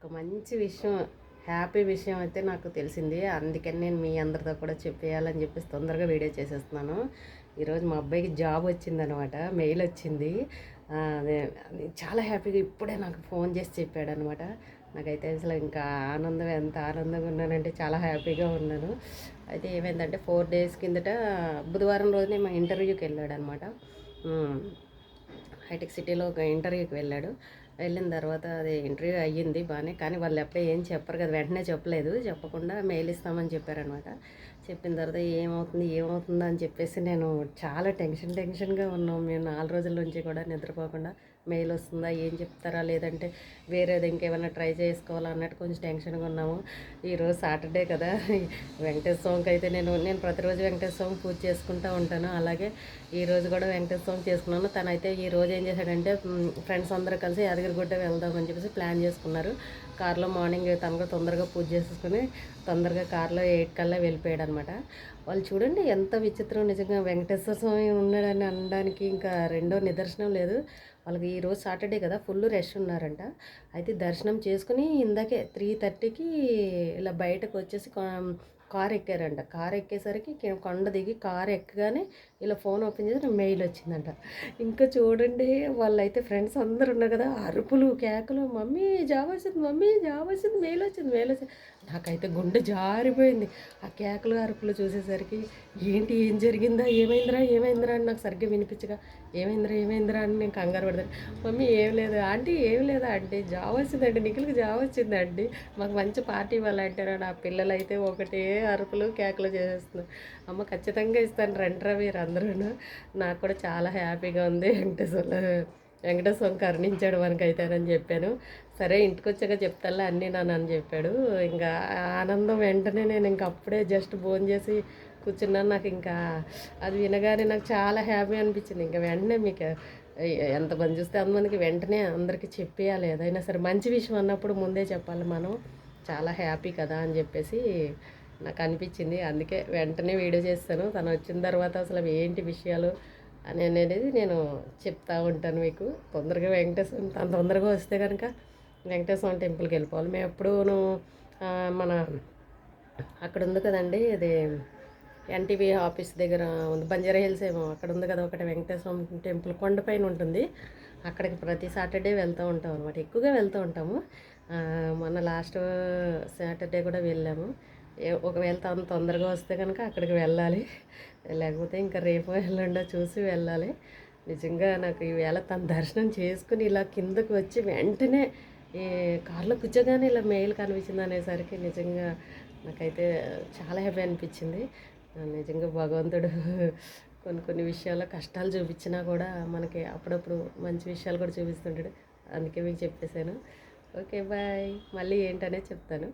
ఒక మంచి విషయం హ్యాపీ విషయం అయితే నాకు తెలిసింది. అందుకని నేను మీ అందరితో కూడా చెప్పేయాలని చెప్పేసి తొందరగా వీడియో చేసేస్తున్నాను. ఈరోజు మా అబ్బాయికి జాబ్ వచ్చిందనమాట మెయిల్ వచ్చింది. అదే చాలా హ్యాపీగా ఇప్పుడే నాకు ఫోన్ చేసి చెప్పాడు అనమాట నాకైతే అసలు ఇంకా ఆనందం ఎంత ఆనందంగా ఉన్నానంటే చాలా హ్యాపీగా ఉన్నాను. అయితే ఏమైందంటే ఫోర్ డేస్ కిందట బుధవారం రోజునే మా ఇంటర్వ్యూకి వెళ్ళాడు అనమాట హైటెక్ సిటీలో ఒక ఇంటర్వ్యూకి వెళ్ళాడు. వెళ్ళిన తర్వాత అది ఇంటర్వ్యూ అయ్యింది బాగానే. కానీ వాళ్ళు ఎప్పుడే ఏం చెప్పరు కదా వెంటనే చెప్పలేదు. చెప్పకుండా మెయిల్ ఇస్తామని చెప్పారనమాట. చెప్పిన తర్వాత ఏమవుతుంది ఏమవుతుందా అని చెప్పేసి నేను చాలా టెన్షన్ టెన్షన్గా ఉన్నాం. మేము నాలుగు రోజుల నుంచి కూడా నిద్రపోకుండా మెయిల్ వస్తుందా ఏం చెప్తారా లేదంటే వేరేది ఇంకేమైనా ట్రై చేసుకోవాలా అన్నట్టు కొంచెం టెన్షన్గా ఉన్నాము. ఈరోజు సాటర్డే కదా వెంకటేశ్వర స్వామికి అయితే నేను నేను ప్రతిరోజు వెంకటేశ్వర స్వామి పూజ చేసుకుంటూ ఉంటాను. అలాగే ఈ రోజు కూడా వెంకటేశ్వర స్వామి చేసుకున్నాను. తనైతే ఈ రోజు ఏం చేశాడంటే ఫ్రెండ్స్ అందరూ కలిసి యాదగిరిగుట్ట వెళ్దామని చెప్పేసి ప్లాన్ చేసుకున్నారు. కార్లో మార్నింగ్ తనగా తొందరగా పూజ చేసేసుకుని తొందరగా కార్లో ఎయిట్ కల్లా వెళ్ళిపోయాడు అనమాట వాళ్ళు చూడండి ఎంత విచిత్రం నిజంగా వెంకటేశ్వర స్వామి ఉన్నాడని అనడానికి ఇంకా రెండో నిదర్శనం లేదు. వాళ్ళకి ఈ రోజు సాటర్డే కదా ఫుల్ రష్ ఉన్నారంట. అయితే దర్శనం చేసుకుని ఇందాకే త్రీ థర్టీకి ఇలా బయటకు వచ్చేసి కార్ ఎక్కారంట కార్ ఎక్కేసరికి కొండ దిగి కార్ ఎక్కగానే ఇలా ఫోన్ ఓపెన్ చేసి మెయిల్ వచ్చిందంట. ఇంకా చూడండి వాళ్ళైతే ఫ్రెండ్స్ అందరు ఉన్నారు కదా అరుపులు కేకలు మమ్మీ జాబ్ వచ్చింది మమ్మీ జాబ్ వచ్చింది మెయిల్ వచ్చింది మెయిల్ వచ్చింది. నాకైతే గుండె జారిపోయింది. ఆ కేకలు అరుపులు చూసేసరికి ఏంటి ఏం జరిగిందా ఏమైందిరా ఏమైందిరా అని నాకు సరిగ్గా వినిపించగా ఏమైందిరా ఏమైందిరా అని నేను కంగారు పడతాను మమ్మీ ఏం లేదు ఆంటీ ఏం లేదా అండి జాబ్ వచ్చిందండి నిఖిల్కి జాబ్ వచ్చిందండి మాకు మంచి పార్టీ ఇవ్వాలంటారా నా పిల్లలు అయితే ఒకటే అరుపులు కేకలు చేసేస్తున్నారు అమ్మ ఖచ్చితంగా ఇస్తాను రండిరా మీరు అందరూ నాకు కూడా చాలా హ్యాపీగా ఉంది. వెంకటేశ్వర వెంకటేశ్వరం కరుణించాడు మనకైతేనని చెప్పాను. సరే ఇంటికి వచ్చాక చెప్తాలే అన్నీ నన్ను అని చెప్పాడు. ఇంకా ఆనందం వెంటనే నేను ఇంక అప్పుడే జస్ట్ భోజనం చేసి కూర్చున్నాను. నాకు ఇంకా అది వినగానే నాకు చాలా హ్యాపీ అనిపించింది. ఇంకా వెంటనే మీకు ఎంతమంది చూస్తే అంతమందికి వెంటనే అందరికీ చెప్పేయాలి. ఏదైనా సరే మంచి విషయం అన్నప్పుడు ముందే చెప్పాలి మనం. చాలా హ్యాపీ కదా అని చెప్పేసి నాకు అనిపించింది. అందుకే వెంటనే వీడియో చేస్తాను. తను వచ్చిన తర్వాత అసలు అవి ఏంటి విషయాలు అని అనేది నేను చెప్తా ఉంటాను మీకు. తొందరగా వెంకటేశ్వరం తను తొందరగా వస్తే కనుక వెంకటేశ్వరం టెంపుల్కి వెళ్ళిపోవాలి. మేము ఎప్పుడూను మన అక్కడ ఉంది కదండి ఇది ఎన్టీవీ ఆఫీస్ దగ్గర ఉంది బంజారా హిల్స్ ఏమో అక్కడ ఉంది కదా ఒకటి వెంకటేశ్వరం టెంపుల్ కొండపైన ఉంటుంది. అక్కడికి ప్రతి సాటర్డే వెళ్తూ ఉంటాం అనమాట ఎక్కువగా వెళ్తూ ఉంటాము. మొన్న లాస్ట్ సాటర్డే కూడా వెళ్ళాము. ఒకవేళ తను తొందరగా వస్తే కనుక అక్కడికి వెళ్ళాలి. లేకపోతే ఇంకా రేపు ఎల్లుండో చూసి వెళ్ళాలి. నిజంగా నాకు ఈవేళ తన దర్శనం చేసుకుని ఇలా కిందకు వచ్చి వెంటనే ఈ కార్లో కూర్చోగానే ఇలా మెయిల్ కనిపించింది అనేసరికి నిజంగా నాకైతే చాలా హ్యాపీ అనిపించింది. నిజంగా భగవంతుడు కొన్ని కొన్ని విషయాల్లో కష్టాలు చూపించినా కూడా మనకి అప్పుడప్పుడు మంచి విషయాలు కూడా చూపిస్తుంటాడు. అందుకే మీకు చెప్పేశాను. Okay bye. మళ్ళీ ఏంటనే చెప్తాను.